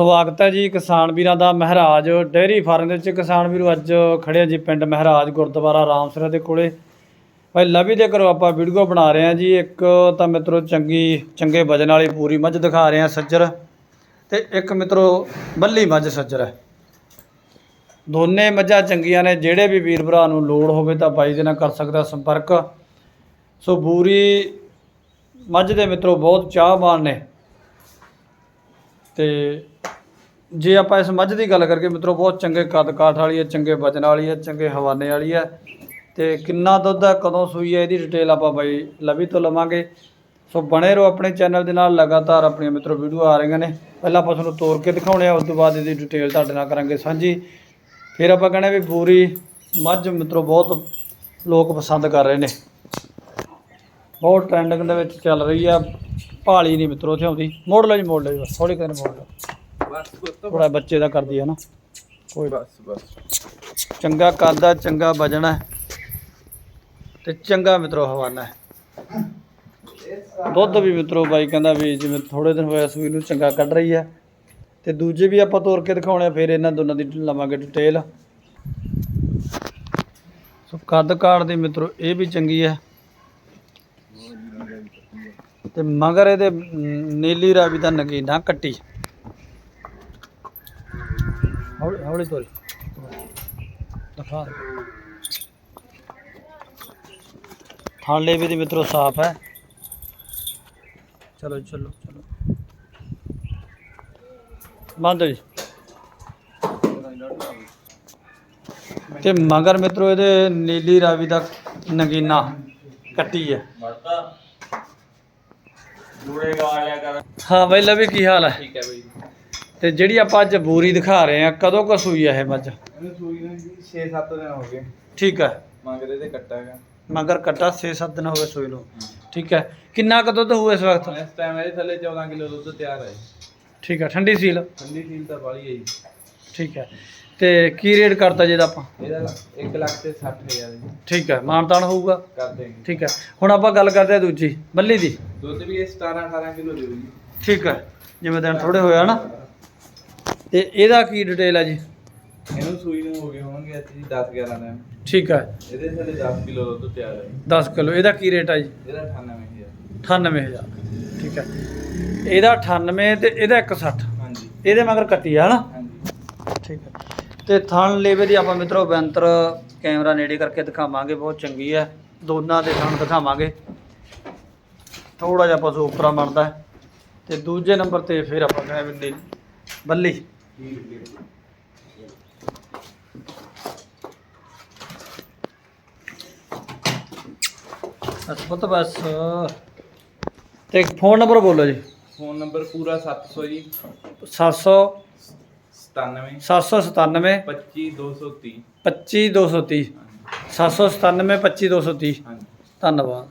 ਸਵਾਗਤ ਹੈ ਜੀ ਕਿਸਾਨ ਵੀਰਾਂ ਦਾ ਮਹਾਰਾਜ। ਡੇਅਰੀ ਫਾਰਮ ਦੇ ਵਿੱਚ ਕਿਸਾਨ ਵੀਰੋ ਅੱਜ ਖੜੇ ਆ ਜੀ ਪਿੰਡ ਮਹਾਰਾਜ ਗੁਰਦੁਆਰਾ ਰਾਮਸਰਾ ਦੇ ਕੋਲੇ। ਭਾਈ ਲਵੀ ਦੇ ਘਰੋਂ ਆਪਾਂ ਵੀਡੀਓ ਬਣਾ ਰਹੇ ਹਾਂ ਜੀ। ਇੱਕ ਤਾਂ ਮਿੱਤਰੋ ਚੰਗੀ, ਚੰਗੇ ਵਜਨ ਵਾਲੀ ਪੂਰੀ ਮੱਝ ਦਿਖਾ ਰਹੇ ਹਾਂ ਸੱਜਰ ਤੇ ਇੱਕ ਮਿੱਤਰੋ ਬੱਲੀ ਮੱਝ ਸੱਜਰ ਹੈ। ਦੋਨੇ ਮੱਝਾਂ ਚੰਗੀਆਂ ਨੇ, ਜਿਹੜੇ ਵੀ ਵੀਰ ਭਰਾ ਨੂੰ ਲੋੜ ਹੋਵੇ ਤਾਂ ਬਾਈ ਦੇ ਨਾਲ ਕਰ ਸਕਦਾ ਸੰਪਰਕ। ਸੋ ਬੂਰੀ ਮੱਝ ਦੇ ਮਿੱਤਰੋ ਬਹੁਤ ਚਾਹਵਾਨ ਨੇ। ਤੇ ਜੇ ਆਪਾਂ ਇਸ ਮੱਝ ਦੀ ਗੱਲ ਕਰਕੇ ਮਿੱਤਰੋ, ਬਹੁਤ ਚੰਗੇ ਕੱਦ ਕਾਠ ਵਾਲੀ ਹੈ, ਚੰਗੇ ਵਜਨ ਵਾਲੀ ਹੈ, ਚੰਗੇ ਹਵਾਨੇ ਵਾਲੀ ਹੈ ਤੇ ਕਿੰਨਾ ਦੁੱਧ ਹੈ, ਕਦੋਂ ਸੂਈ ਹੈ, ਇਹਦੀ ਡਿਟੇਲ ਆਪਾਂ ਬਾਈ ਲਵੀ ਤੋਂ ਲਵਾਂਗੇ। ਸੋ ਬਣੇ ਰਹੋ ਆਪਣੇ ਚੈਨਲ ਦੇ ਨਾਲ, ਲਗਾਤਾਰ ਆਪਣੀਆਂ ਮਿੱਤਰੋ ਵੀਡੀਓ ਆ ਰਹੀਆਂ ਨੇ। ਪਹਿਲਾਂ ਆਪਾਂ ਤੁਹਾਨੂੰ ਤੋਰ ਕੇ ਦਿਖਾਉਣੇ ਆ, ਉਸ ਤੋਂ ਬਾਅਦ ਇਹਦੀ ਡਿਟੇਲ ਤੁਹਾਡੇ ਨਾਲ ਕਰਾਂਗੇ ਸਾਂਝੀ। ਫਿਰ ਆਪਾਂ ਕਹਿੰਦੇ ਵੀ ਪੂਰੀ ਮੱਝ ਮਿੱਤਰੋ, ਬਹੁਤ ਲੋਕ ਪਸੰਦ ਕਰ ਰਹੇ ਨੇ। ਬਹੁਤ ਟ੍ਰੈਂਡਿੰਗ ਦੇ ਵਿੱਚ ਚੱਲ ਰਹੀ ਆ ਭਾਲੀ ਨਹੀਂ ਮਿੱਤਰੋ ਉੱਥੇ ਆਉਂਦੀ। ਮੋੜ ਲਓ ਜੀ ਮੋੜ ਲਓ ਜੀ ਬਸ ਥੋੜੀ ਕਿਤੇ ਮੋੜ ਲਓ। ਬਸ ਪੁੱਤ ਥੋੜਾ ਬੱਚੇ ਦਾ ਕਰਦੀ ਆ ਨਾ। ਕੋਈ ਬਸ ਬਸ। ਚੰਗਾ ਕਰਦਾ ਚੰਗਾ ਵਜਣ। ਹੈ ਤੇ ਚੰਗਾ ਮਿੱਤਰੋ ਹਵਾਨਾ। ਹੈ ਦੁੱਧ ਵੀ ਮਿੱਤਰੋ ਬਾਈ ਕਹਿੰਦਾ ਵੀ ਜਿਵੇਂ ਥੋੜੇ ਦਿਨ ਹੋਇਆ ਸੂਈ ਨੂੰ ਚੰਗਾ ਕੱਢ ਰਹੀ ਹੈ ਤੇ ਦੂਜੇ ਵੀ ਆਪਾਂ ਤੋੜ ਕੇ ਦਿਖਾਉਣੇ ਆ ਫਿਰ ਇਹਨਾਂ ਦੋਨਾਂ ਦੀ ਲਵਾਂਗੇ ਡਿਟੇਲ। ਸੋ ਕੱਦ ਕਾੜ ਦੀ ਮਿੱਤਰੋ ਇਹ ਵੀ ਚੰਗੀ ਹੈ ਤੇ ਮਗਰ ਇਹਦੇ ਨੀਲੀ ਰਾਵੀ ਦਾ ਨਗੀਨਾ ਕੱਟੀ। ਹੌਲੀ ਹੌਲੀ ਤੋਰੀ। ਦਿਖਾ ਥਾਲੇ ਵੀ ਦੀ ਮਿੱਤਰੋ ਸਾਫ਼ ਹੈ। ਚਲੋ ਚਲੋ ਚਲੋ। ਬੰਦ ਜੀ। ਤੇ ਮਗਰ ਮਿੱਤਰੋ ਇਹਦੇ ਨੀਲੀ ਰਾਵੀ ਦਾ ਨਗੀਨਾ ਕੱਟੀ ਹੈ। ਮਰਦਾ ਜੂੜੇ ਗਾ ਲਿਆ ਕਰ। ਹਾਂ ਬਈ ਲਵੀ ਕੀ ਹਾਲ ਹੈ? ਠੀਕ ਹੈ ਬਈ ਤੇ ਜਿਹੜੀ ਆਪਾਂ ਅੱਜ ਬੂਰੀ ਦਿਖਾ ਰਹੇ ਆ ਕਦੋਂ ਕੁ ਸੂਈ ਹੈ ਇਹ ਮੱਝ? ਇਹਨੂੰ ਸੂਈ ਨੂੰ 6-7 ਦਿਨ ਹੋ ਗਏ। ਠੀਕ ਹੈ। ਮੰਗਦੇ ਤੇ ਕੱਟਾਗਾ ਮਗਰ ਕੱਟਾ 6-7 ਦਿਨ ਹੋ ਗਏ ਸੂਈ ਨੂੰ। ਠੀਕ ਹੈ। ਕਿੰਨਾ ਕੁ ਦੁੱਧ ਹੋਇਆ ਇਸ ਵਕਤ? ਇਸ ਟਾਈਮ ਇਹਦੇ ਥੱਲੇ 14 ਕਿਲੋ ਦੁੱਧ ਤਿਆਰ ਹੈ। ਠੀਕ ਹੈ। ਠੰਡੀ ਸੀਲ? ਠੰਡੀ ਸੀਲ ਤਾਂ ਬਾਲੀ ਹੈ ਜੀ। ਠੀਕ ਹੈ। ਤੇ ਕੀ ਰੇਟ ਕਰਤਾ ਜੀ ਇਹਦਾ ਆਪਾਂ? ਇਹਦਾ 1 ਲੱਖ ਤੇ 60000 ਜੀ। ਠੀਕ ਹੈ ਮਾਨਤਾਨ ਹੋਊਗਾ? ਕਰ ਦੇਂਗੇ ਠੀਕ ਹੈ। ਹੁਣ ਆਪਾਂ ਗੱਲ ਕਰਦੇ ਆ ਦੂਜੀ ਬੱਲੀ ਦੀ। ਦੁੱਧ ਵੀ ਇਹ 17 18 ਕਿਲੋ ਦੇਊ ਜੀ। ਠੀਕ ਹੈ ਜਿਵੇਂ ਦਿਨ ਥੋੜੇ ਹੋਇਆ ਨਾ। ਤੇ ਇਹਦਾ ਕੀ ਡਿਟੇਲ ਹੈ ਜੀ? ਇਹਨੂੰ ਸੂਈ ਨੂੰ ਹੋ ਗਏ ਹੋਣਗੇ ਅੱਜ ਜੀ 10 11 ਦਿਨ। ਠੀਕ ਹੈ। ਇਹਦੇ ਥੱਲੇ 10 ਕਿਲੋ ਦੁੱਧ ਤਿਆਰ ਹੈ ਜੀ। 10 ਕਿਲੋ ਇਹਦਾ ਕੀ ਰੇਟ ਹੈ ਜੀ? ਇਹਦਾ 98000 98000 ਠੀਕ ਹੈ। ਇਹਦਾ 98 ਤੇ ਇਹਦਾ 160 ਹਾਂਜੀ। ਇਹਦੇ ਮਗਰ ਕੱਟੀ ਆ ਹਨਾ? ਠੀਕ ਹੈ। ਤੇ ਥਣ ਲੇਵੇ ਦੀ ਆਪਾਂ ਮਿੱਤਰੋ ਬੈਂਤਰ ਕੈਮਰਾ ਨੇੜੇ ਕਰਕੇ ਦਿਖਾਵਾਂਗੇ ਬਹੁਤ ਚੰਗੀ ਹੈ। ਦੋਨਾਂ ਦੇ ਥਣ ਦਿਖਾਵਾਂਗੇ। ਥੋੜਾ ਜਿਹਾ ਪਸ਼ੂ ਉਪਰਾ ਬਣਦਾ ਹੈ। ਤੇ ਦੂਜੇ ਨੰਬਰ ਤੇ ਫਿਰ ਆਪਾਂ ਕਹਿੰਦੇ ਬੱਲੀ। ਬਸ ਪੁੱਤ ਬਸ। ਤੇ ਫੋਨ ਨੰਬਰ ਬੋਲੋ ਜੀ। ਫੋਨ ਨੰਬਰ ਪੂਰਾ 700 ਜੀ। 700 97 797 25 230 25230 797 25230 ਹਾਂਜੀ। ਧੰਨਵਾਦ।